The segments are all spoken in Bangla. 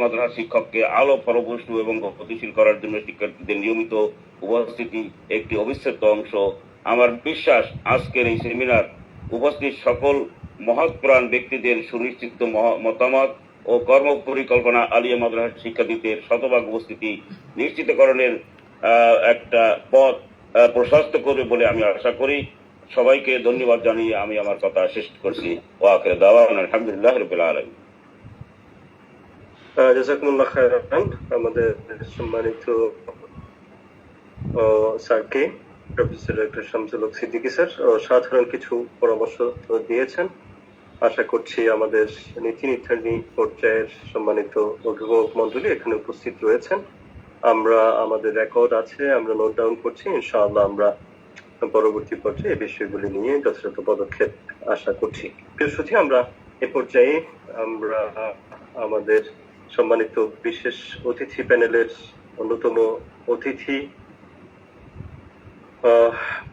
মাদ্রাসা শিক্ষককে আলো ফলপ্রসূ এবং গতিশীল করার জন্য শিক্ষার্থীদের নিয়মিত উপস্থিতি একটি অবিচ্ছেদ্য অংশ। আমার বিশ্বাস, আজকের এই সেমিনার উপস্থিত সকল মহৎ প্রাণ ব্যক্তিদের সুনিশ্চিত মতামত ও কর্ম পরিকল্পনা আলিয়া মাদ্রাসা শিক্ষার্থীদের শতভাগ উপস্থিতি নিশ্চিতকরণের একটা পথ প্রশস্ত করবে বলে আমি আশা করি। সবাইকে ধন্যবাদ জানিয়ে আমি আমার কথা শেষ করছি। ও আখের দাওয়া আলহামদুলিল্লাহ রবিল আলমী জাজাকুমুল্লাহ আমাদের সম্মানিত স্যারকে professor doctor Shamsul Siddiqui sir সাধারণ কিছু পরামর্শ দিয়েছেন। আশা করছি আমাদের নীতি নির্ধারণী পর্যায়ের সম্মানিত অভিভাবক মন্ডলী এখানে উপস্থিত রয়েছেন। আমরা, আমাদের রেকর্ড আছে, আমরা নোট ডাউন করছি, ইনশাআল্লাহ আমরা পরবর্তী পর্যায়ে এই বিষয়গুলি নিয়ে যথাযথ পদক্ষেপ আশা করছি। প্রিয় আমরা এ পর্যায়ে আমরা আমাদের সম্মানিত বিশেষ অতিথি প্যানেলের অন্যতম অতিথি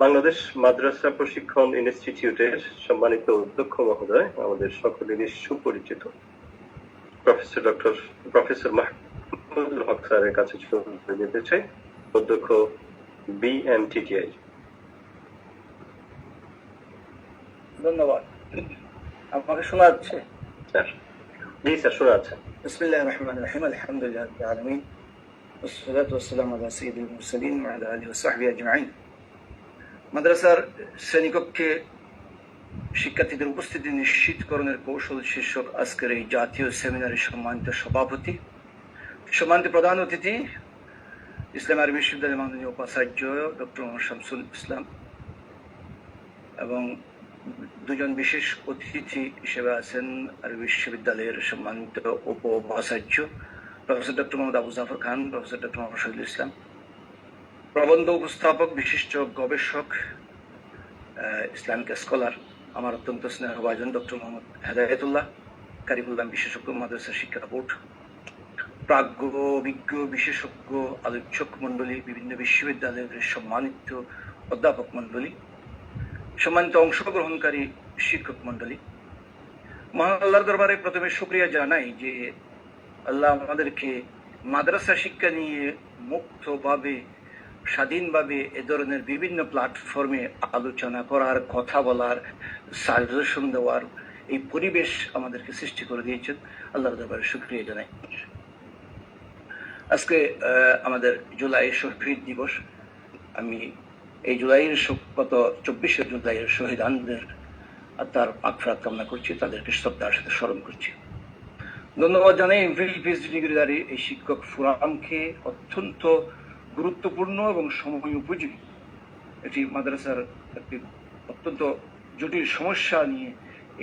বাংলাদেশ মাদ্রাসা প্রশিক্ষণ ইনস্টিটিউটের সম্মানিত অধ্যক্ষ মহোদয় আমাদের সকলেরই সুপরিচিত professor doctor professor Mahmudul Haque স্যারের কাছে যেতে চাই অধ্যক্ষ বিএমটিটিআই। ধন্যবাদ। আমাকে শোনা যাচ্ছে স্যার। জি স্যার শোনা যাচ্ছে বিসমিল্লাহ রহমান রহিম আলহামদুলিল্লাহ রাব্বিল আলামিন والصلاة والسلام على سيد المرسلين وعلى آله وصحبه أجمعين মাদ্রাসার শ্রেণীকক্ষে শিক্ষার্থীদের উপস্থিতি নিশ্চিতকরণের কৌশল শীর্ষক আজকের এই জাতীয় সেমিনারের সম্মানিত সভাপতি সম্মানিত প্রধান অতিথি ইসলাম আরবি বিশ্ববিদ্যালয়ের মাননীয় উপাচার্য ডক্টর মোহাম্মদ শামসুল ইসলাম এবং দুজন বিশেষ অতিথি হিসেবে আছেন আরবি বিশ্ববিদ্যালয়ের সম্মানিত উপ উপাচার্য professor doctor Mohammad Abu Jafar Khan, professor doctor Mohammad Shahidul Islam, প্রবন্ধ উপস্থাপক, বিশিষ্ট গবেষক ইসলামিক স্কলার, আমার অত্যন্ত স্নেহভাজন ডক্টর মোহাম্মদ হেদায়তুল্লাহ কারিমুল্লাহ বিশেষজ্ঞ, মাদ্রাসা শিক্ষা বোর্ড, প্রাজ্ঞ, অভিজ্ঞ, বিশেষজ্ঞ, আলোচক মণ্ডলী, বিভিন্ন বিশ্ববিদ্যালয়ের সম্মানিত অধ্যাপক মণ্ডলী সম্মানিত অংশগ্রহণকারী শিক্ষক মণ্ডলী। মহান আল্লাহর দরবারে প্রথমে শুক্রিয়া জানাই যে আল্লাহ আমাদেরকে মাদ্রাসা শিক্ষা নিয়ে মুক্তভাবে, স্বাধীনভাবে এ ধরনের বিভিন্ন প্ল্যাটফর্মে আলোচনা করার, কথা বলার সাজেশন দেওয়ার এই পরিবেশ আমাদেরকে সৃষ্টি করে দিয়েছেন। আল্লাহর দরবারে শুক্রিয়া জানাই। আজকে আমাদের জুলাই শহীদ দিবস। আমি এই জুলাইয়ের গত চব্বিশে জুলাইয়ের শহীদানদের তার পাকফরাত কামনা করছি, তাদেরকে শ্রদ্ধার সাথে স্মরণ করছি। ধন্যবাদ জানাই এমফিল পিএইচডি ডিগ্রিধারী, এই শিক্ষক ফোরামকে অত্যন্ত গুরুত্বপূর্ণ এবং সময় উপযোগী। এটি মাদ্রাসার একটি অত্যন্ত জটিল সমস্যা নিয়ে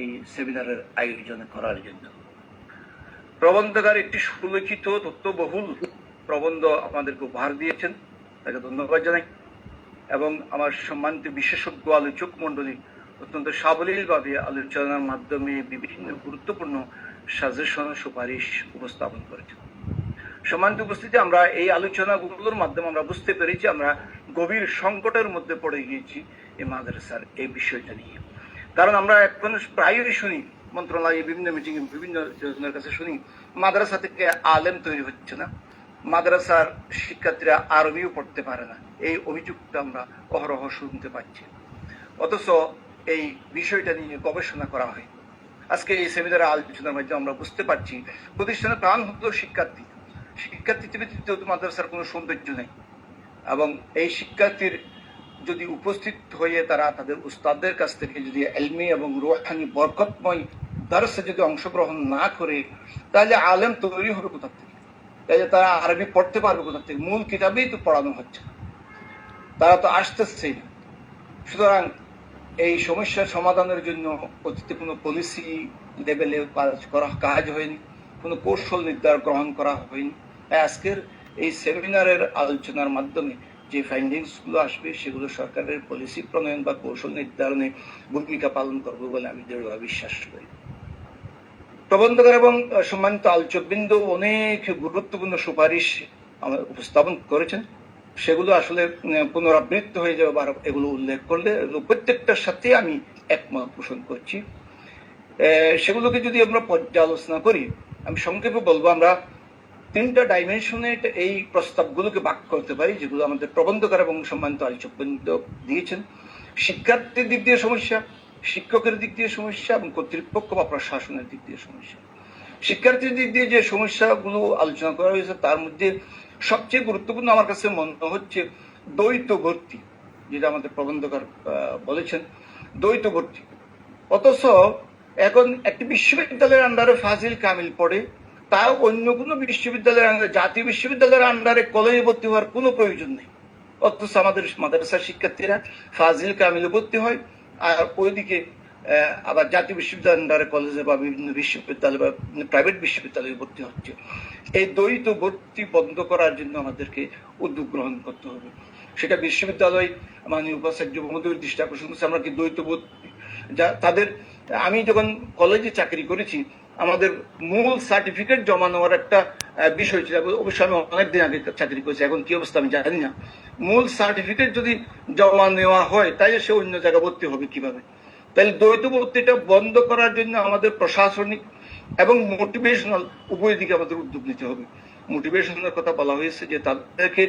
এই সেমিনারের আয়োজন করার জন্য। প্রবন্ধকার একটি সুলিখিত তথ্যবহুল প্রবন্ধ আমাদেরকে উপহার দিয়েছেন। তাকে ধন্যবাদ জানাই। এবং আমার সম্মানিত বিশেষজ্ঞ আলোচক মণ্ডলী অত্যন্ত সাবলীলভাবে আলোচনার মাধ্যমে বিভিন্ন গুরুত্বপূর্ণ সাজেশন সুপারিশ উপস্থাপন করেছে সম্মানিত উপস্থিতি, আমরা এই আলোচনাগুলোর মাধ্যমে আমরা বুঝতে পেরেছি, আমরা গভীর সংকটের মধ্যে পড়ে গিয়েছি এই মাদ্রাসার এই বিষয়টা নিয়ে। কারণ আমরা এখন প্রায়ই শুনি, মন্ত্রণালয়ে বিভিন্ন মিটিং বিভিন্ন জনের কাছে শুনি, মাদ্রাসা থেকে আলেম তৈরি হচ্ছে না। মাদ্রাসার শিক্ষার্থীরা আরবিও পড়তে পারে না। এই অভিযোগটা আমরা অহরহ শুনতে পাচ্ছি। অথচ এই বিষয়টা নিয়ে গবেষণা করা হয়। আজকে এই সেমিনারে আলোচনার মাধ্যমে আমরা বুঝতে পারছি প্রতিষ্ঠানের প্রাণ হতো শিক্ষার্থী। শিক্ষার্থী ব্যতীত মাদ্রাসার কোনো সৌন্দর্য নেই। এবং এই শিক্ষার্থীর যদি উপস্থিত হয়ে তারা তাদের উস্তাদদের কাছ থেকে যদি এলমি এবং রোহানি বরকতময় দারসে যদি অংশগ্রহণ না করে, তাহলে আলেম তৈরি হবে কোথা থেকে? তাহলে তারা আরবি পড়তে পারবে কোথা থেকে? মূল কিতাবেই তো পড়ানো হচ্ছে তারা তো আসতেছেই না। সুতরাং এই সমস্যার সমাধানের জন্য অতীতে কোনো পলিসি লেভেলে করা, কাজ হয়নি। কোনো কৌশল নির্ধারণ গ্রহণ করা হয়নি। তাই আজকের এই সেমিনারের আলোচনার মাধ্যমে যে ফাইন্ডিংসগুলো আসবে, সেগুলো সরকারের পলিসি প্রণয়ন বা কৌশল নির্ধারণে ভূমিকা পালন করবে বলে আমি দৃঢ়ভাবে বিশ্বাস করি। প্রবন্ধকার এবং সম্মানিত আলোচকবৃন্দ অনেক গুরুত্বপূর্ণ সুপারিশ উপস্থাপন করেছেন। সেগুলো আসলে পুনরাবৃত্ত হয়ে যাবে বা এগুলো উল্লেখ করলে প্রত্যেকটার সাথে আমি একমত পোষণ করছি। সেগুলোকে যদি আমরা পর্যালোচনা করি, আমি সংক্ষেপে বলব, আমরা তিনটা ডাইমেনশনে এই প্রস্তাবগুলোকে বাক করতে পারি, যেগুলো আমাদের প্রবন্ধকার এবং সম্মানিত আলোচক বৃন্দ দিয়েছেন। শিক্ষার্থীর দিক দিয়ে সমস্যা শিক্ষকের দিক দিয়ে সমস্যা এবং কর্তৃপক্ষ বা প্রশাসনের দিক দিয়ে সমস্যা। শিক্ষার্থীর দিক দিয়ে যে সমস্যাগুলো আলোচনা করা হয়েছে, তার মধ্যে সবচেয়ে গুরুত্বপূর্ণ আমার কাছে মনে হচ্ছে দ্বৈত ভর্তি, যেটা আমাদের প্রবন্ধকার বলেছেন। দ্বৈত ভর্তি। অথচ এখন একটি বিশ্ববিদ্যালয়ের আন্ডারে ফাজিল কামিল পড়ে, তাও অন্য কোনো বিশ্ববিদ্যালয়ের আন্ডারে জাতীয় বিশ্ববিদ্যালয়ের আন্ডারে কলেজে ভর্তি হওয়ার কোনো প্রয়োজন নেই। অথচ আমাদের মাদ্রাসার শিক্ষার্থীরা ফাজিল কামিলে ভর্তি হয়। আর ওইদিকে আবার জাতীয় বিশ্ববিদ্যালয় কলেজে বা বিভিন্ন বিশ্ববিদ্যালয় বা প্রাইভেট বিশ্ববিদ্যালয়ে ভর্তি হচ্ছে। এই দ্বৈত ভর্তি বন্ধ করার জন্য আমাদেরকে উদ্যোগ গ্রহণ করতে হবে। সেটা বিশ্ববিদ্যালয় মাননীয় উপাচার্য মহোদয়ের দৃষ্টি আকর্ষণ করছে। আমরা কি দ্বৈত ভর্তি? যা তাদের, আমি যখন কলেজে চাকরি করেছি আমাদের মূল সার্টিফিকেট জমা নেওয়ার একটা বিষয় ছিল। অবশ্যই আমি অনেকদিন আগে চাকরি করেছি, এখন কি অবস্থা আমি জানি না। মূল সার্টিফিকেট যদি জমা নেওয়া হয় তাই সে অন্য জায়গায় ভর্তি হবে কীভাবে? তাহলে দ্বৈত ভর্তিটা বন্ধ করার জন্য আমাদের প্রশাসনিক এবং মোটিভেশনাল উভয় দিকে আমাদের উদ্যোগ নিতে হবে। মোটিভেশনের কথা বলা হয়েছে যে তাদেরকে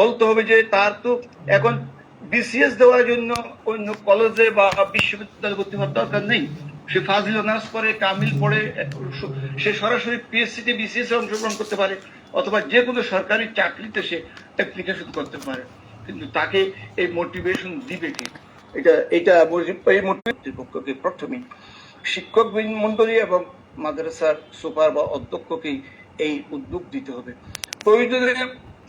বলতে হবে যে তার তো এখন বিসিএস দেওয়ার জন্য অন্য কলেজে বা বিশ্ববিদ্যালয়ে ভর্তি হওয়ার দরকার নেই। সে ফাজিল অনার্স করে কামিল পড়ে সে সরাসরি পিএসসি তে বিসিএস এ অংশগ্রহণ করতে পারে, অথবা যে কোনো সরকারি চাকরিতে সে অ্যাপ্লিকেশন করতে পারে। কিন্তু তাকে এই মোটিভেশন দিবে কে? এটা এটা এই মোটিভেশন পক্ষকে প্রথমে শিক্ষক মন্ডলী এবং মাদ্রাসার সুপার বা অধ্যক্ষকেই এই উদ্যোগ দিতে হবে। প্রয়োজনে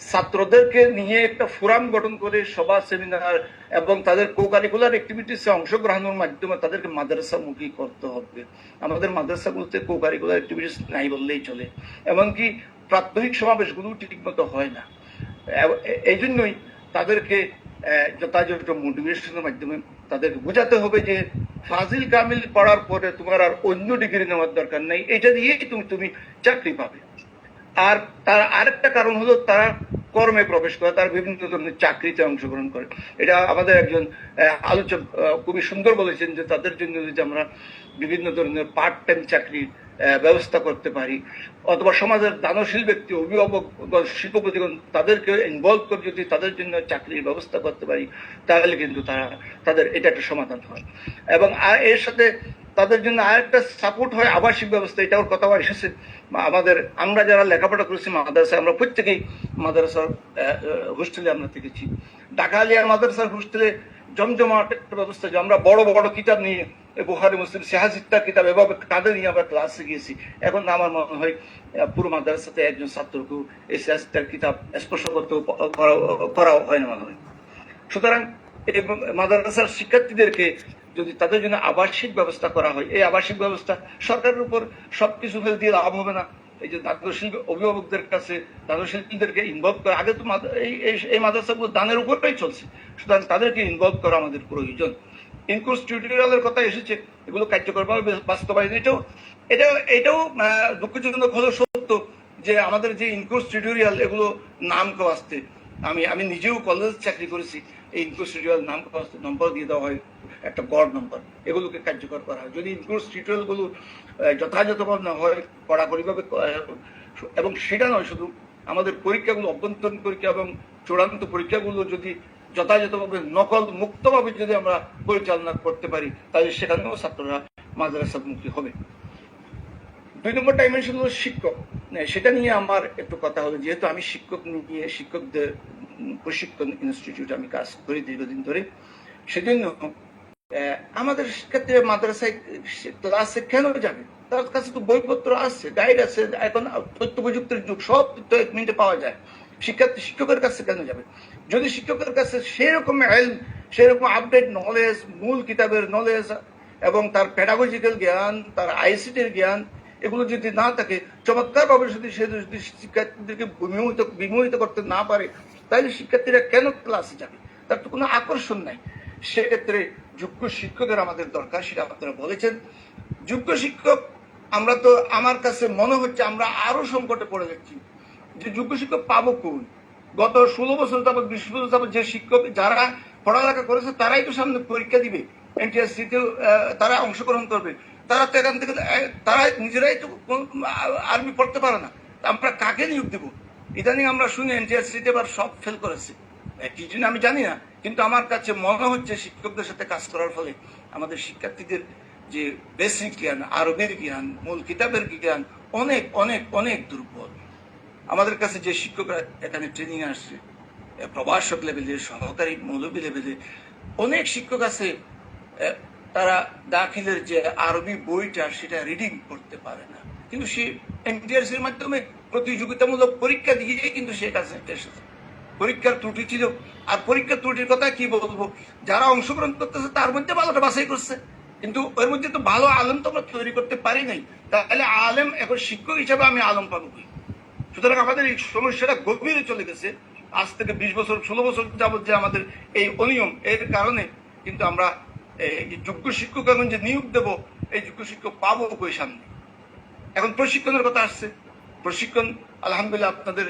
ছাত্রদেরকে নিয়ে একটা ফোরাম গঠন করে সভা, সেমিনার এবং তাদের কো কারিকুলার অ্যাক্টিভিটিসে অংশগ্রহণের মাধ্যমে তাদেরকে মাদ্রাসামুখী করতে হবে। আমাদের মাদ্রাসাগুলোতে কো কারিকুলার অ্যাক্টিভিটিস নাই বললেই চলে। এমনকি প্রাত্যহিক সমাবেশগুলো ঠিকমতো হয় না। এই জন্যই তাদেরকে যথাযথ মোটিভেশনের মাধ্যমে তাদেরকে বোঝাতে হবে যে ফাজিল কামিল পড়ার পরে তোমার আর অন্য ডিগ্রি নেওয়ার দরকার নেই। এটা দিয়েই তুমি তুমি চাকরি পাবে। আর তার আরেকটা কারণ হলো তারা কর্মে প্রবেশ করে, তারা বিভিন্ন ধরনের চাকরিতে অংশগ্রহণ করে। এটা আমাদের একজন আলোচক খুবই সুন্দর বলেছেন যে তাদের জন্য যদি আমরা বিভিন্ন ধরনের পার্ট টাইম চাকরির ব্যবস্থা করতে পারি, অথবা সমাজের দানশীল ব্যক্তি, অভিভাবক, শিল্পপতিগণ তাদেরকে ইনভলভ করে যদি তাদের জন্য চাকরির ব্যবস্থা করতে পারি, তাহলে কিন্তু তারা, তাদের এটা একটা সমাধান হয়। এবং, আর এর সাথে তাদের জন্য আরেকটা সাপোর্ট হয় আবাসিক ব্যবস্থা এটাও কথা এসেছে আমাদের, আমরা যারা লেখাপড়া করেছি মাদ্রাসায়, আমরা প্রত্যেকেই মাদ্রাসার হোস্টেলে আমরা থেকেছি। ঢাকা আলিয়ার মাদ্রাসার হোস্টেলে জমজমাট একটা ব্যবস্থা যে আমরা বড় বড় কিতাব নিয়ে বুখারি, মুসলিম সিহাজিত্তার কিতাব এভাবে কাঁধে নিয়ে আমরা ক্লাসে গিয়েছি। এখন আমার মনে হয় পুরো মাদ্রাসাতে একজন ছাত্রকেও এই সিহাজিত্তার কিতাব স্পর্শ করতেও করা- হয় না মনে হয়। সুতরাং মাদ্রাসার শিক্ষার্থীদেরকে যদি তাদের জন্য আবাসিক ব্যবস্থা করা হয়, এই আবাসিক ব্যবস্থা সরকারের উপর সবকিছু ফেলে দিয়ে লাভ হবে না। এই যে দানশীল অভিভাবকদের কাছে দানশিল্পীদেরকে ইনভলভ করা, আগে তো এই মাদ্রাসাগুলো দানের উপরেই চলছে। সুতরাং তাদেরকে ইনভলভ করা আমাদের প্রয়োজন। ইনকোর্স টিউটোরিয়ালের কথা এসেছে, এগুলো কার্যকরভাবে বাস্তবায়ন, এটাও এটাও এটাও দুঃখজনক হলো সত্য যে আমাদের যে ইনকোর্স টিউটোরিয়াল এগুলো নাম আসতে, আমি আমি নিজেও কলেজ চাকরি করেছি, এই ইনকোর্স টিউটোরিয়াল নাম আসতে, নম্বর দিয়ে দেওয়া হয়। একটা গড় নম্বর এগুলোকে কার্যকর করা হয়। যদি ইনকোর্স টিউটোরিয়ালগুলো যথাযথভাবে না হয় কড়াকড়িভাবে এবং সেটা নয় শুধু আমাদের পরীক্ষাগুলো অভ্যন্তরীণ পরীক্ষা এবং চূড়ান্ত পরীক্ষাগুলো যদি যথাযথভাবে নকল মুক্তভাবে যদি আমরা পরিচালনা করতে পারি তাহলে সেখানেও ছাত্ররা মাদ্রাসা মুখী হবে। দুই নম্বর ডাইমেনশন হলো শিক্ষক। না, সেটা নিয়ে আমার একটু কথা হলো যেহেতু আমি শিক্ষক নিয়ে শিক্ষকদের প্রশিক্ষণ ইনস্টিটিউট আমি কাজ করি দীর্ঘদিন ধরে সেজন্য আমাদের ক্ষেত্রে মাদ্রাসায় ক্লাসে কেন যাবে? তার কাছে তো বইপত্র আছে গাইড আছে, এখন তথ্য প্রযুক্তির যুগ, সব তথ্য এক মিনিটে পাওয়া যায়। শিক্ষার্থী শিক্ষকের কাছে কেন যাবে? যদি শিক্ষকের কাছে সেরকম এলম সেরকম আপডেট নলেজ মূল কিতাবের নলেজ এবং তার প্যাডাগজিক্যাল জ্ঞান, তার আইসিটির জ্ঞান, এগুলো যদি না থাকে, চমৎকার ভাবে যদি সে যদি শিক্ষার্থীদেরকে বিমোহিত বিমোহিত করতে না পারে, তাহলে শিক্ষার্থীরা কেন ক্লাসে যাবে? তার তো কোনো আকর্ষণ নাই। সেক্ষেত্রে যোগ্য শিক্ষকের আমাদের দরকার, সেটা আপনারা বলেছেন। যোগ্য শিক্ষক, আমরা তো আমার কাছে মনে হচ্ছে আমরা আরও সংকটে পড়ে যাচ্ছি। যে যোগ্য শিক্ষক পাবো কোন গত ষোলো বছর যাবৎ, বিশ বছর যাবৎ যে শিক্ষক, যারা পড়ালেখা করেছে, তারাই তো সামনে পরীক্ষা দিবে। এনটিএসসিতেও তারা অংশগ্রহণ করবে। তারা তো এখান থেকে তারা নিজেরাই তো আর্মি পড়তে পারে না। আমরা কাকে নিয়োগ দেব? ইদানিং আমরা শুনি এনটিআরসিতে এবার সব ফেল করেছে। জন্য আমি জানি না, কিন্তু আমার কাছে মনে হচ্ছে শিক্ষকদের সাথে কাজ করার ফলে আমাদের শিক্ষার্থীদের যে বেসিক জ্ঞান, আরবের জ্ঞান, মূল কিতাবের জ্ঞান অনেক অনেক অনেক দুর্বল। আমাদের কাছে যে শিক্ষকরা এখানে ট্রেনিং আসছে প্রভাষক লেভেলে সহকারী মৌলবী লেভেলে অনেক শিক্ষক আছে তারা দাখিলের যে আরবি বইটা সেটা রিডিং করতে পারে না। কিন্তু সে এনটিআরসির মাধ্যমে প্রতিযোগিতামূলক পরীক্ষা দিয়েই কিন্তু সে কাছে এসেছে পরীক্ষার ত্রুটি ছিল। আর পরীক্ষার ত্রুটির কথা কি বলব? যারা অংশগ্রহণ করতেছে, তার মধ্যে ভালোটা বাছাই করছে। কিন্তু ওর মধ্যে তো ভালো আলেম তো আমরা তৈরি করতে পারি নাই। তাহলে আলেম এখন শিক্ষক হিসাবে আমি আলম পাবো? সুতরাং আমাদের এই সমস্যাটা গভীরে চলে গেছে। আজ থেকে বিশ বছর, ষোলো বছর যাবত যে আমাদের এই অনিয়ম, এর কারণে কিন্তু আমরা যোগ্য শিক্ষক এখন যে নিয়োগ দেব, এই যোগ্য শিক্ষক পাবো কই সামনে? এখন প্রশিক্ষণের কথা আসছে। প্রশিক্ষণ, আলহামদুলিল্লাহ আপনাদের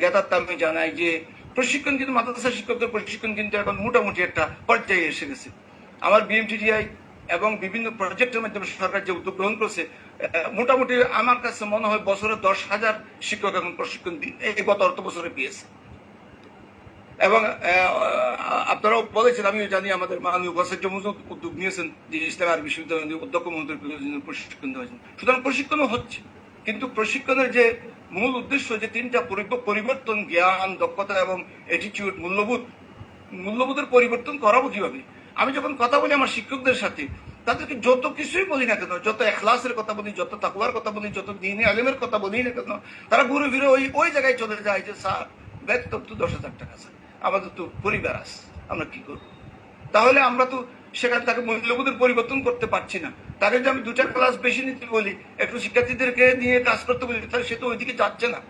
জ্ঞাতার্থে আমি জানাই যে প্রশিক্ষণ কিন্তু মাদ্রাসা শিক্ষকদের প্রশিক্ষণ কিন্তু এখন মোটামুটি একটা পর্যায়ে এসে গেছে। আমার বিএমটিডিআই এবং বিভিন্ন প্রজেক্টের মাধ্যমে সরকার যে উদ্যোগ গ্রহণ করছে মোটামুটি আমার কাছে মনে হয় বছরে দশ হাজার শিক্ষক এখন প্রশিক্ষণ এই গত অর্থ বছরে পেয়েছে। এবং আপনারাও বলেছেন, আমিও জানি আমাদের মাননীয় উপাচার্য মজুদ উদ্যোগ নিয়েছেন যে ইসলাম আর বিশ্ববিদ্যালয়ের অধ্যক্ষ মন্ত্রীর জন্য প্রশিক্ষণ দেওয়া সুতরাং প্রশিক্ষণও হচ্ছে। কিন্তু প্রশিক্ষণের যে মূল উদ্দেশ্য যে তিনটা পরিবর্তন, জ্ঞান, দক্ষতা এবং অ্যাটিটিউড মূল্যবোধ, মূল্যবোধের পরিবর্তন করাবো কীভাবে? আমি যখন কথা বলি আমার শিক্ষকদের সাথে, তাদেরকে যত কিছুই বলি না কেন, যত এখলাসের কথা বলি, যত তাকুয়ার কথা বলি, যত দিনে আলেমের কথা বলি না কেন, তারা ঘুরে ফিরে ওই ওই জায়গায় চলে যায় যে, স্যার বেতন তো দশ হাজার টাকা, স্যার। আমাদের তো পরিবার আস আমরা কি করব? তাহলে আমরা তো সেখানে তাকে মূল্যবোধের পরিবর্তন করতে পারছি না। তাকে যদি আমি দুটা ক্লাস বেশি নিতে বলি, একটু শিক্ষার্থীদেরকে নিয়ে কাজ করতে বলি, তাহলে সে তো ওইদিকে যাচ্ছে না।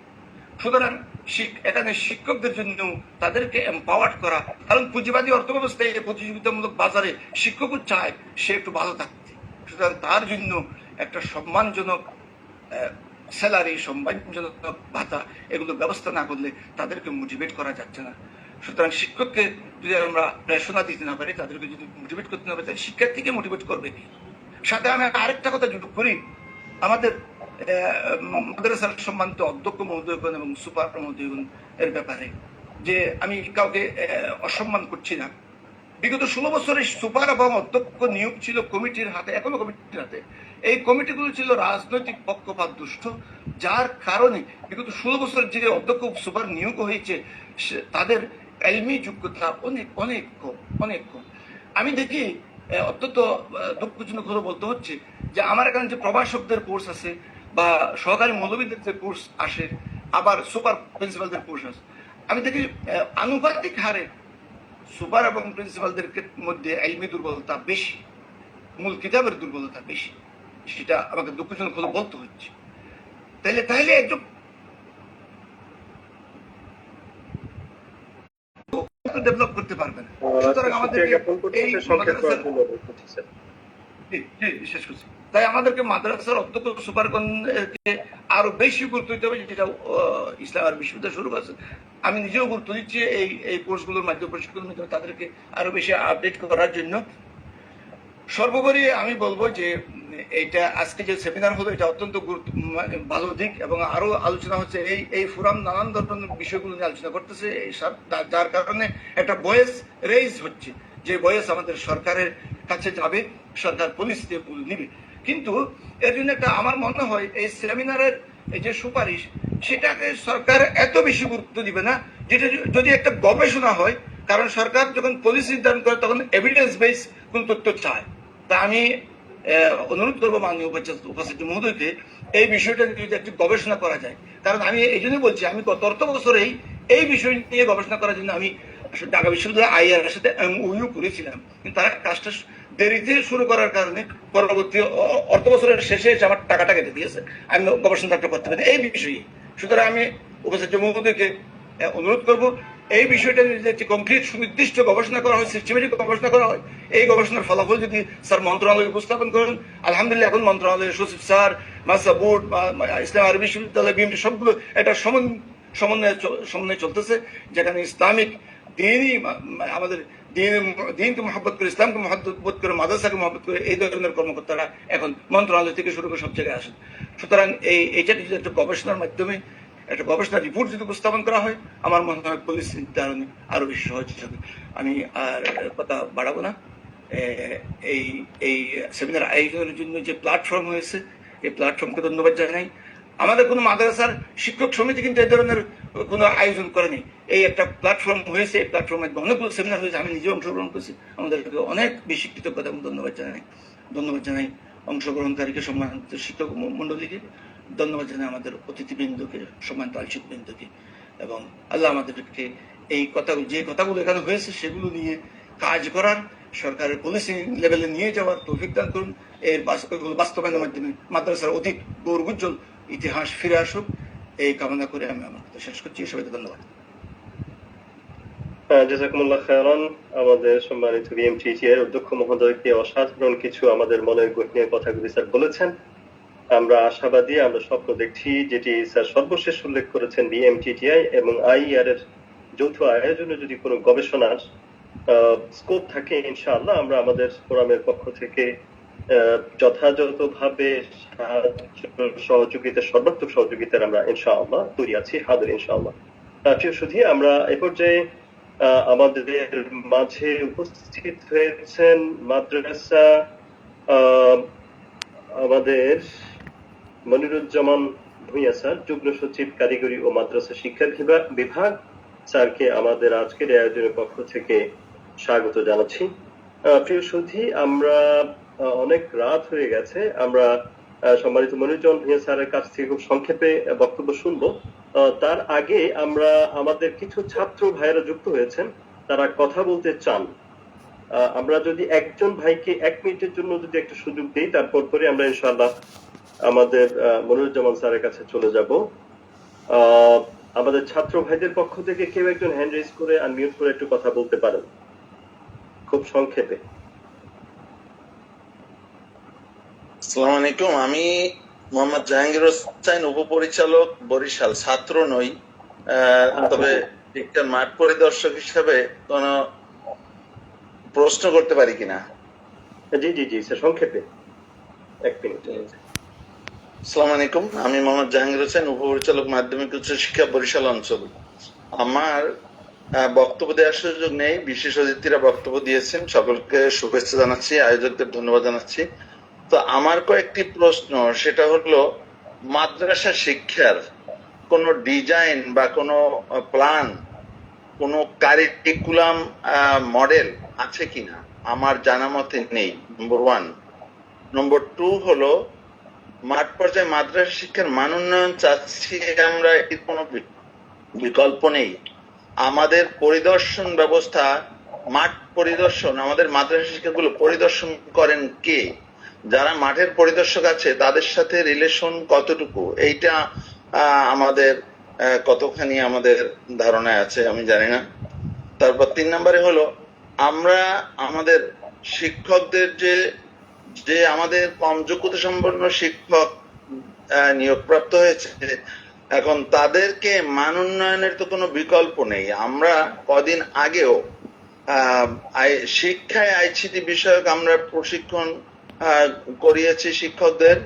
সুতরাং এখানে শিক্ষকদের জন্য তাদেরকে এম্পাওয়ার্ড করা, কারণ পুঁজিবাদী অর্থব্যবস্থায় এই প্রতিযোগিতামূলক বাজারে শিক্ষকও চায়, সে একটু ভালো থাকতে। সুতরাং তার জন্য একটা সম্মানজনক স্যালারি সম্মানজনক ভাতা, এগুলো ব্যবস্থা না করলে তাদেরকে মোটিভেট করা যাচ্ছে না। সুতরাং শিক্ষককে যদি আমরা প্রেরণা দিতে না পারি, তাদেরকে যদি মোটিভেট করতে না পারি, তাহলে শিক্ষার্থীকে মোটিভেট করবে সাথে আমি আরেকটা কথা যোগ করি আমাদের মাদ্রাসার সম্মানিত অধ্যক্ষ মহোদয়গণ এবং সুপার মহোদয়গণ এর ব্যাপারে, যে আমি কাউকে অসম্মান করছি না। বিগত ষোলো বছরে সুপার এবং অধ্যক্ষ নিয়োগ ছিল কমিটির হাতে, এখনও কমিটির হাতে। এই কমিটিগুলো ছিল রাজনৈতিক পক্ষপাত দুষ্ট, যার কারণে বিগত ষোলো বছর যে অধ্যক্ষ সুপার নিয়োগ হয়েছে তাদের এলমি যোগ্যতা অনেক অনেক কম অনেক কম। আমি দেখি অত্যন্ত দুঃখজনক হলো বলতে হচ্ছে যে আমার এখানে যে প্রভাষকদের কোর্স আছে বা সহকারী মৌলবীদের যে কোর্স আসে, আবার সুপার প্রিন্সিপালদের কোর্স আছে। আমি দেখি আনুপাতিক হারে সুপার এবং প্রিন্সিপালদের মধ্যে এলমি দুর্বলতা বেশি, মূল কিতাবের দুর্বলতা বেশি। সেটা আমাকে দুঃখজনক হলো বলতে হচ্ছে। তাহলে তাহলে একজন ডেভেলপ করতে পারবে না সুতরাং আমাদের এই শেষ করছি তাই আমাদেরকে মাদ্রাসার অধ্যক্ষ সুপারগণকে আরও বেশি গুরুত্ব দিতে হবে যেটা ইসলাম আর বিশ্ববিদ্যালয় শুরু করেছে আমি নিজেও গুরুত্ব দিচ্ছি এই এই কোর্সগুলোর মাধ্যমে প্রশিক্ষণের মাধ্যমে তাদেরকে আরও বেশি আপডেট করার জন্য। সর্বোপরি আমি বলব যে এইটা আজকে যে সেমিনার হলো, এটা অত্যন্ত গুরুত্ব ভালো দিক এবং আরও আলোচনা হচ্ছে। এই এই ফোরাম নানান ধরনের বিষয়গুলো নিয়ে আলোচনা করতেছে। যার কারণে একটা বয়েস রেজ হচ্ছে, যে বয়েস আমাদের সরকারের কাছে যাবে, সরকার পুলিশ দিয়ে নিবে। কিন্তু এর জন্য একটা আমার মনে হয়, এই সেমিনারের এই যে সুপারিশ, সেটাকে সরকার এত বেশি গুরুত্ব দিবে না, যেটা যদি একটা গবেষণা হয়, কারণ সরকার যখন পলিসি নির্ধারণ করে, তখন এভিডেন্স বেস কোন তথ্য চায়। তা আমি অনুরোধ করব মাননীয় উপাচার্য মহোদয়কে এই বিষয়টা যদি একটু গবেষণা করা যায়। কারণ আমি এই জন্যই বলছি, আমি গত অর্থ বছরেই এই বিষয় নিয়ে গবেষণা করার জন্য আমি ঢাকা বিশ্ববিদ্যালয় আইআর সাথে উইউ করেছিলাম। কিন্তু তারা কাজটা দেরিতে শুরু করার কারণে পরবর্তী অর্থ বছরের শেষে এসে আমার টাকাটা কেটে দিয়েছে। আমি গবেষণাটা করতে পারি এই বিষয়ে সুতরাং আমি উপাচার্য মহোদয়কে অনুরোধ করব এই বিষয়টা যদি একটি কমপ্লিট সুনির্দিষ্ট গবেষণা করা হয় সিস্টেমেটিক গবেষণা করা হয়, এই গবেষণার ফলাফল যদি স্যার মন্ত্রণালয়ে উপস্থাপন করেন, আলহামদুলিল্লাহ এখন মন্ত্রণালয়ের সচিব স্যার মাসা বোর্ড বা- ইসলাম আরবি বিশ্ববিদ্যালয় বিএমটি সবগুলো সমন- সমন্বয়ে সমন্বয়ে চলতেছে, যেখানে ইসলামিক দিনই আমাদের দিন, দিনকে মহব্বত করে, ইসলামকে মহব্বত করে, মাদ্রাসাকে মহব্বত করে, এই ধরনের কর্মকর্তারা এখন মন্ত্রণালয় থেকে শুরু করে সব জায়গায় আসেন। সুতরাং এই, এইটা যদি একটা গবেষণার মাধ্যমে একটা গবেষণা রিপোর্ট যদি উপস্থাপন করা হয়, আমার মনে হয় পুলিশ নির্ধারণে আরও বেশি সহজ হবে আমি আর কথা বাড়াবো না। এই এই সেমিনার আয়োজনের জন্য যে প্ল্যাটফর্ম হয়েছে, এই প্ল্যাটফর্মকে ধন্যবাদ জানাই। আমাদের কোনো মাদ্রাসার শিক্ষক সমিতি কিন্তু এই ধরনের কোনো আয়োজন করেনি এই একটা প্ল্যাটফর্ম হয়েছে, এই প্ল্যাটফর্মে অনেকগুলো সেমিনার হয়েছে, আমি নিজে অংশগ্রহণ করছি। আমাদেরকে অনেক বেশি কৃতজ্ঞতা এবং ধন্যবাদ জানাই। ধন্যবাদ জানাই অংশগ্রহণকারীকে, সম্মানিত শিক্ষক মন্ডলীকে। ধন্যবাদ জানাই আমাদের অতিথিবৃন্দকে, সম্মানিত আলোচক বৃন্দকে এবং আল্লাহ আমাদেরকে এই কথাগুলো যে কথাগুলো এখানে হয়েছে সেগুলো নিয়ে কাজ করার সরকারের পলিসি লেভেলে নিয়ে যাওয়ার তৌফিক দান করুন। এর বাস্তবায়নের মাধ্যমে মাদ্রাসার অতীত গৌরবোজ্জ্বল ইতিহাস ফিরে আসুক। এই কামনা করে আমি আমার কথা শেষ করছি। সবাইকে ধন্যবাদ। জাজাকুমুল্লাহ খায়রান। আমাদের সম্মানিত বিএমটিটি এর অধ্যক্ষ মহোদয়কে অসাধারণ কিছু আমাদের মনের গঠনের কথাগুলি স্যার বলেছেন। আমরা আশাবাদী, আমরা স্বপ্ন দেখছি যেটি স্যার সর্বশেষ উল্লেখ করেছেন বিএমটিটিআই এবং আইআর এর যৌথ আয়োজনে যদি কোনো গবেষণার স্কোপ থাকে, ইনশাআল্লাহ আমরা আমাদের ফোরামের পক্ষ থেকে যথাযথভাবে সহযোগিতা, সর্বাত্মক সহযোগিতার আমরা ইনশাআল্লাহ তৈরি আছি, হাজির ইনশাআল্লাহ। প্রিয় সুধী, আমরা এ পর্যায়ে আমাদের মাঝে উপস্থিত হয়েছেন মাদ্রাসা আমাদের মনিরুজ্জামান ভূঁইয়া স্যার যুগ্ম সচিব, কারিগরি ও মাদ্রাসা শিক্ষা বিভাগ স্যারকে আমাদের আজকের আয়োজনের পক্ষ থেকে স্বাগত জানাচ্ছি। প্রিয় সুধী আমরা অনেক রাত হয়ে গেছে। আমরা সম্মানিত মনিরুজ্জামান ভূঁইয়া স্যারের কাছ থেকে খুব সংক্ষেপে বক্তব্য শুনব। তার আগে আমরা আমাদের কিছু ছাত্র ভাইয়েরা যুক্ত হয়েছেন। তারা কথা বলতে চান। আমরা যদি একজন ভাইকে এক মিনিটের জন্য যদি একটা সুযোগ দিই, তারপর পরে আমরা ইনশাআল্লাহ আমাদের মনিরুজ্জামান স্যারের কাছে চলে যাব। আমাদের ছাত্র ভাইদের পক্ষ থেকে কেউ একজন হ্যান্ড রেজ করে আনমিউট করে একটু কথা বলতে পারেন। খুব সংক্ষেপে। আসসালামু আলাইকুম। আমি মোহাম্মদ জাহাঙ্গীর হোসেন উপপরিচালক বরিশাল ছাত্র নই। আহ, তবে একটা মাঠ পরিদর্শক হিসাবে কোন প্রশ্ন করতে পারি কিনা? জি জি জি স্যার সংক্ষেপে। এক মিনিট। আসসালামু আলাইকুম। আমি মোহাম্মদ জাহাঙ্গীর হোসেন, উপপরিচালক মাধ্যমিক উচ্চ শিক্ষা বরিশাল অঞ্চল। আমার বক্তব্য দেওয়ার সুযোগ নেই। বিশেষ অতিথিরা বক্তব্য দিয়েছেন। সকলকে শুভেচ্ছা জানাচ্ছি, আয়োজকদের ধন্যবাদ জানাচ্ছি। তো আমার কয়েকটি প্রশ্ন, সেটা হলো, মাদ্রাসা শিক্ষার কোনো ডিজাইন বা কোনো প্ল্যান, কোনো কারিকুলাম মডেল আছে কিনা? আমার জানা মতে নেই নম্বর ওয়ান নম্বর টু হলো মাঠ পর্যায়ে মাদ্রাসা শিক্ষার মান উন্নয়ন চাচ্ছি আমরা এর কোনো বিকল্প নেই। আমাদের পরিদর্শন ব্যবস্থা, মাঠ পরিদর্শন, আমাদের মাদ্রাসা শিক্ষাগুলো পরিদর্শন করেন কে? যারা মাঠের পরিদর্শক আছে, তাদের সাথে রিলেশন কতটুকু? এইটা আমাদের কতখানি আমাদের ধারণায় আছে আমি জানি না। তারপর তিন নম্বরে হলো, আমরা আমাদের শিক্ষকদের যে যে আমাদের কম যোগ্যতা সম্পন্ন শিক্ষক নিয়োগপ্রাপ্ত হয়েছে। এখন তাদেরকে মান উন্নয়নের তো কোনো বিকল্প নেই। আমরা কদিন আগেও শিক্ষায় আইসিটি বিষয়ক আমরা প্রশিক্ষণ করিয়েছি শিক্ষকদের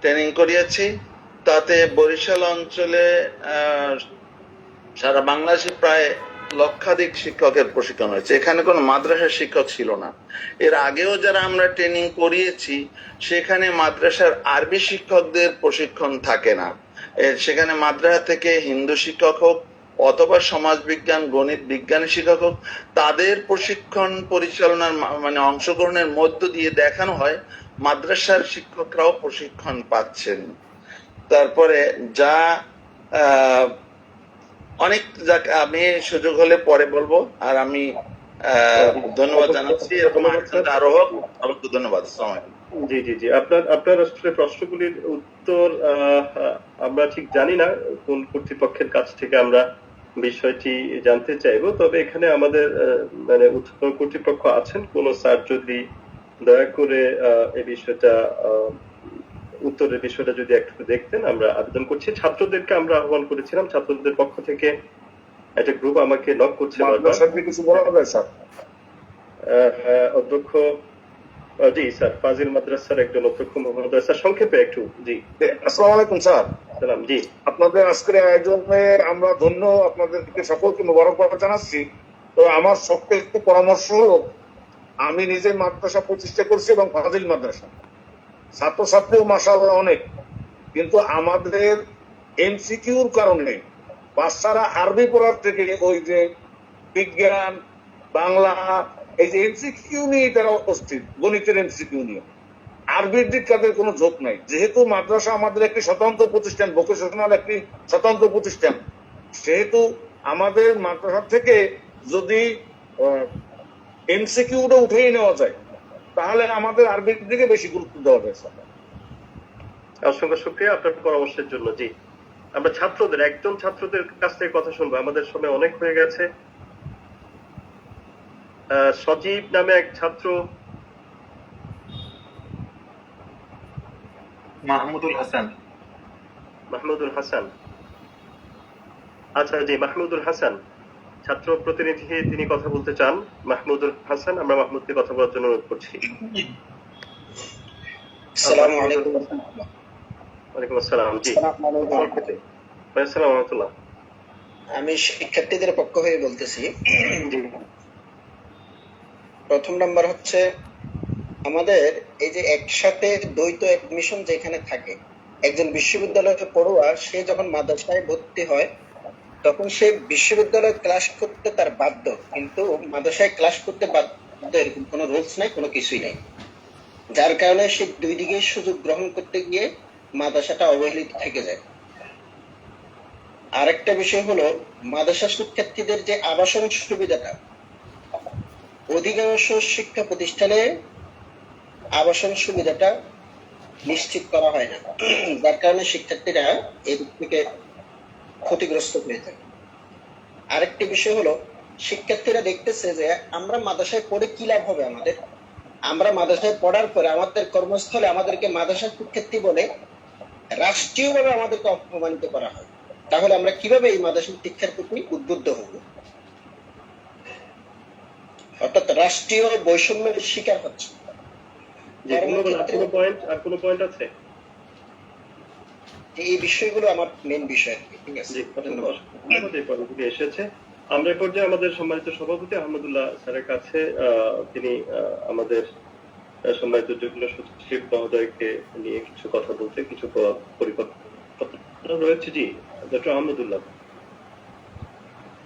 ট্রেনিং করিয়েছি। তাতে বরিশাল অঞ্চলে সারা বাংলাদেশে প্রায় লক্ষাধিক শিক্ষকের প্রশিক্ষণ হয়েছে। এখানে কোনো মাদ্রাসার শিক্ষক ছিল না। এর আগেও যারা আমরা ট্রেনিং করিয়েছি, সেখানে মাদ্রাসার আরবি শিক্ষকদের প্রশিক্ষণ থাকে না। সেখানে মাদ্রাসা থেকে হিন্দু শিক্ষক হোক, অথবা সমাজবিজ্ঞান, গণিত বিজ্ঞানী শিক্ষক হোক, তাদের প্রশিক্ষণ পরিচালনার মানে অংশগ্রহণের মধ্য দিয়ে দেখানো হয়, মাদ্রাসার শিক্ষকরাও প্রশিক্ষণ পাচ্ছেন। তারপরে যা অনেক আমি সুযোগ হলে পরে বলব। আর আমি ধন্যবাদ জানাচ্ছি। এরকম আরও হোক আপনাকে ধন্যবাদ। জি জি জি। আপনার আপনার আসলে প্রশ্নগুলির উত্তর আমরা ঠিক জানি না কোন কর্তৃপক্ষের কাছ থেকে আমরা বিষয়টি জানতে চাইব। তবে এখানে আমাদের মানে উত্তর কর্তৃপক্ষ আছেন। কোন স্যার যদি দয়া করে এই বিষয়টা উত্তরের বিষয়টা যদি একটু দেখতেন আমরা আবেদন করছি। ছাত্রদেরকে আমরা আহ্বান করেছিলাম ছাত্রদের পক্ষ থেকে একটা গ্রুপ আমাকে নক করছে কিছু বলা হবে স্যার? অধ্যক্ষ জি স্যার ফাজিল মাদ্রাসার একজন অধ্যক্ষ মহোদয় স্যার সংক্ষেপে একটু জি। আসসালামু আলাইকুম স্যার। সালাম জি। আপনাদের আজকের আয়োজনে আমরা ধন্য আপনাদেরকে সকলকে মোবারকবাদ জানাচ্ছি। তো আমার সবকে একটু পরামর্শ হলো আমি নিজে মাদ্রাসা প্রতিষ্ঠা করছি এবং ফাজিল মাদ্রাসা। ছাত্রছাত্রীও মাসাল্লাহ অনেক। কিন্তু আমাদের এমসিকিউর কারণে বাচ্চারা আরবি পড়ার থেকে ওই যে বিজ্ঞান, বাংলা, এই যে এমসিকিউ নিয়ে তারা অস্থির গণিতের এমসিকিউ নিয়ে। আরবির দিক তাদের কোনো ঝোঁক নাই। যেহেতু মাদ্রাসা আমাদের একটি স্বতন্ত্র প্রতিষ্ঠান ভোকেশনাল একটি স্বতন্ত্র প্রতিষ্ঠান, সেহেতু আমাদের মাদ্রাসা থেকে যদি এমসিকিউটা উঠেই নেওয়া যায় তাহলে আমাদের আরবির দিকে বেশি গুরুত্ব দেওয়া স্যার অসংখ্য শুক্রিয়া আপনার পরামর্শের জন্য। জি আমরা ছাত্রদের একজন ছাত্রদের কাছ থেকে কথা শুনব। আমাদের সময় অনেক হয়ে গেছে। আহ, সজীব নামে এক ছাত্র মাহমুদুল হাসান। মাহমুদুল হাসান। আচ্ছা জি মাহমুদুল হাসান। ছাত্র প্রতিনিধি তিনি কথা বলতে চান মাহমুদুল হাসান। আমরা মাহমুদকে কথা বলার জন্য অনুরোধ করছি। আমি শিক্ষার্থীদের পক্ষ হয়ে বলতেছি। প্রথম নাম্বার হচ্ছে আমাদের এই যে একসাথে দ্বৈত এডমিশন যেখানে থাকে একজন বিশ্ববিদ্যালয়ে পড়ুয়া সে যখন মাদ্রাসায় ভর্তি হয় তখন সে বিশ্ববিদ্যালয়ে ক্লাস করতে তার বাধ্য। কিন্তু মাদ্রাসায় ক্লাস করতে বাধ্য এরকম কোনো রুলস নাই, কোনো কিছুই নাই। যার কারণে সে দুই দিকে সুযোগ গ্রহণ করতে গিয়ে মাদ্রাসাটা অবহেলিত থেকে যায়। আরেকটা বিষয় হলো, মাদ্রাসা শিক্ষার্থীদের যে আবাসন সুবিধাটা, অধিকাংশ শিক্ষা প্রতিষ্ঠানে আবাসন সুবিধাটা নিশ্চিত করা হয় না। যার কারণে শিক্ষার্থীরা এদিক থেকে ক্ষতিগ্রস্ত হয়ে থাকে। আরেকটি বিষয় হলো শিক্ষার্থীরা দেখতেছে যে আমরা মাদ্রাসায় পড়ে কি লাভ হবে আমাদের? আমরা মাদ্রাসায় পড়ার পরে আমাদের কর্মস্থলে আমাদেরকে মাদ্রাসা শিক্ষার্থী বলে রাষ্ট্রীয়ভাবে আমাদেরকে অপমানিত করা হয়। তাহলে আমরা কীভাবে এই মাদ্রাসা শিক্ষার প্রতি উদ্বুদ্ধ হব? অর্থাৎ রাষ্ট্রীয় বৈষম্যের শিকার হচ্ছে। আর কোনো পয়েন্ট আর কোনো পয়েন্ট আছে? এই বিষয়গুলো আমার মেন বিষয় ঠিক আছে? ধন্যবাদ। এসেছে। আমরা এই পর্যায়ে আমাদের সম্মানিত সভাপতি আহমদুল্লাহ স্যারের কাছে আহ, তিনি আহ, আমাদের সম্মানিত যুগ্ম সচিব মহোদয়কে নিয়ে কিছু কথা বলতে কিছু পরিকল্পনা রয়েছে। জি ডক্টর আহমদুল্লাহ।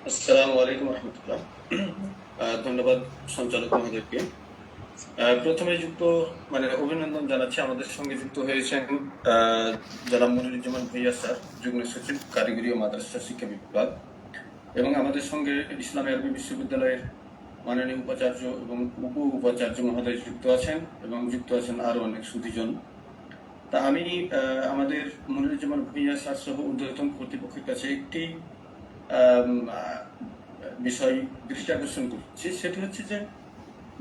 আসসালামু আলাইকুম রহমতুল্লাহ। আহ, ধন্যবাদ সঞ্চালক মহোদয়কে। আহ, প্রথমে যুক্ত মানে অভিনন্দন জানাচ্ছি, আমাদের সঙ্গে যুক্ত হয়েছেন জনাব মনিরুজ্জামান ভুইয়া স্যার, যুগ্ম সচিব, কারিগরি ও মাদ্রাসা শিক্ষা বিভাগ এবং আমাদের সঙ্গে ইসলামী আরবি বিশ্ববিদ্যালয়ের মাননীয় উপাচার্য এবং উপ উপাচার্য মহোদয় যুক্ত আছেন এবং যুক্ত আছেন আরও অনেক সুধীজন। তা আমি আমাদের মনিরুজ্জামান ভুইয়া স্যার সহ ঊর্ধ্বতন কর্তৃপক্ষের কাছে একটি বিষয় দৃষ্টি আকর্ষণ করছি। সেটি হচ্ছে যে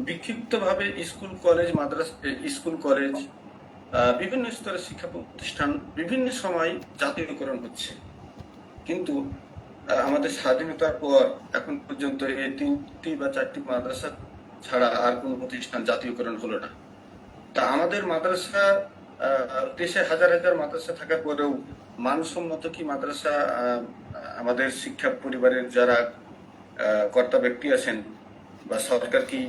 বিক্ষিপ্তভাবে স্কুল, কলেজ, মাদ্রাসা স্কুল, কলেজ বিভিন্ন স্তরের শিক্ষা প্রতিষ্ঠান, বিভিন্ন সময় জাতীয়করণ হচ্ছে। কিন্তু আমাদের স্বাধীনতার পর এখন পর্যন্ত এই তিনটি বা চারটি মাদ্রাসা ছাড়া আর কোনো প্রতিষ্ঠান জাতীয়করণ হলো না। তা আমাদের মাদ্রাসা দেশে হাজার হাজার মাদ্রাসা থাকার পরেও মানসম্মত কি মাদ্রাসা আমাদের শিক্ষা পরিবারের যারা কর্তা ব্যক্তি আছেন বা সরকার কি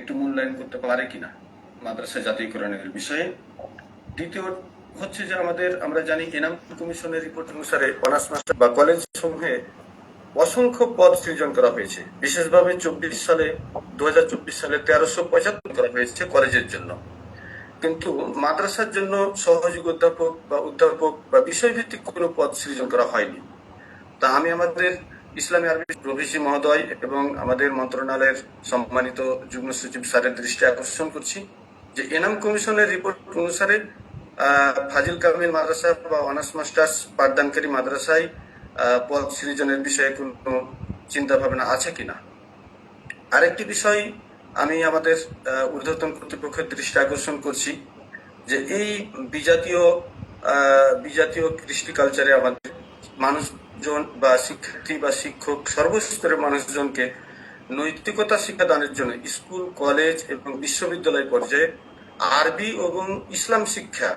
একটু মূল্যায়ন করতে পারে কিনা মাদ্রাসা জাতীয়করণের বিষয়ে। দ্বিতীয় হচ্ছে যে আমাদের, আমরা জানি এনাম কমিশনের রিপোর্ট অনুসারে অনার্স মাস্টার বা কলেজ সমূহে অসংখ্য পদ সৃজন করা হয়েছে। বিশেষভাবে চব্বিশ সালে দু হাজার চব্বিশ সালে তেরোশো পঁচাত্তর করা হয়েছে কলেজের জন্য। কিন্তু মাদ্রাসার জন্য সহযোগী অধ্যাপক বা অধ্যাপক বা বিষয়ভিত্তিক কোনো পদ সৃজন করা হয়নি। তা আমি আমাদের ইসলামী আরবি প্রভিসি মহোদয় এবং আমাদের মন্ত্রণালয়ের সম্মানিত যুগ্ম সচিব স্যারের দৃষ্টি আকর্ষণ করছি যে এনাম কমিশনের রিপোর্ট অনুসারে ফাজিল কামিল মাদ্রাসা বা অনার্স মাস্টার্স পাঠদানকারী মাদ্রাসায় পদ সৃজনের বিষয়ে কোনো চিন্তা ভাবনা আছে কিনা? আরেকটি বিষয় আমি আমাদের ঊর্ধ্বতন কর্তৃপক্ষের দৃষ্টি আকর্ষণ করছি যে এই বিজাতীয় বিজাতীয় কৃষ্টি কালচারে আমাদের মানুষজন বা শিক্ষার্থী বা শিক্ষক সর্বস্তরের মানুষজনকে নৈতিকতা শিক্ষাদানের জন্য স্কুল, কলেজ এবং বিশ্ববিদ্যালয় পর্যায়ে আরবি এবং ইসলাম শিক্ষা